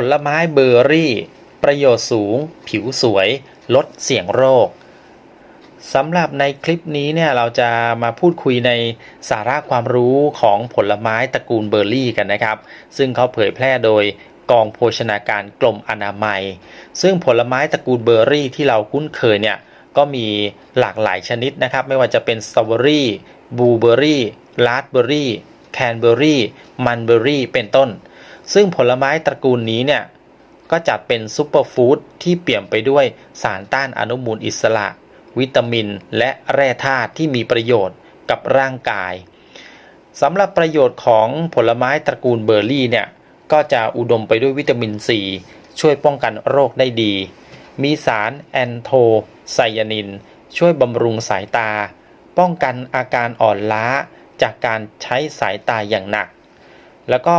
ผลไม้เบอร์รี่ ประโยชน์สูง ผิวสวย ลดเสี่ยงโรคสำหรับในคลิปนี้เนี่ยเราจะมาพูดคุยในสาระความรู้ของผลไม้ตระกูลเบอร์รี่กันนะครับ ซึ่งเขาเผยแพร่โดยกองโภชนาการกรมอนามัย ซึ่งผลไม้ตระกูลเบอร์รี่ที่เราคุ้นเคยเนี่ยก็มีหลากหลายชนิดนะครับ ไม่ว่าจะเป็นสตรอเบอรี่บลูเบอร์รี่ราสเบอร์รี่แคนเบอร์รี่มันเบอร์รี่เป็นต้น ซึ่งผลไม้ตระกูลนี้เนี่ยก็จัดเป็นซูเปอร์ฟู้ดที่เปี่ยมไปด้วยสารต้านอนุมูลอิสระ วิตามิน และแร่ธาตุที่มีประโยชน์กับร่างกายสำหรับประโยชน์ของผลไม้ตระกูลเบอร์รี่เนี่ยก็จะอุดมไปด้วยวิตามินซีช่วยป้องกันโรคได้ดี มีสารแอนโทไซยานิน ช่วยบำรุงสายตา ป้องกันอาการอ่อนล้าจากการใช้สายตาอย่างหนัก แล้วก็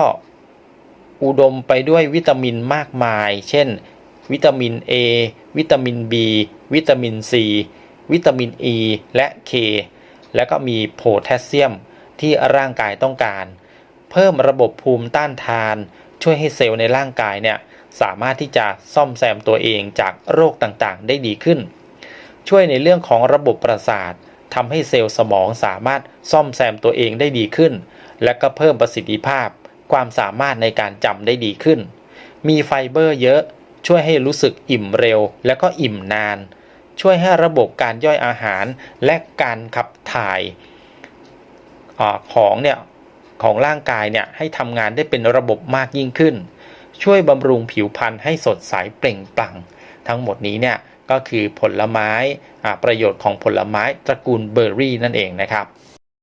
อุดมไปด้วยวิตามินมากมาย เช่น วิตามิน A วิตามิน B วิตามิน C วิตามิน E และ K แล้วก็มีโพแทสเซียมที่ร่างกายต้องการ เพิ่มระบบภูมิต้านทาน ช่วยให้เซลล์ในร่างกายเนี่ยสามารถที่จะซ่อมแซมตัวเองจากโรคต่างๆ ได้ดีขึ้น ช่วยในเรื่องของระบบประสาททำให้เซลล์สมองสามารถซ่อมแซมตัวเองได้ดีขึ้น และก็เพิ่มประสิทธิภาพ ความสามารถในการจำได้ดีขึ้น มีไฟเบอร์เยอะ ช่วยให้รู้สึกอิ่มเร็ว และก็อิ่มนาน ช่วยให้ระบบการย่อยอาหารและการขับถ่ายอของเนี่ยของร่างกายเนี่ยให้ทำงานได้เป็นระบบมากยิ่งขึ้น ช่วยบำรุงผิวพรรณให้สดใสเปล่งปลั่ง ทั้งหมดนี้เนี่ยก็คือผลไม้ประโยชน์ของผลไม้ตระกูลเบอร์รี่นั่นเองนะครับ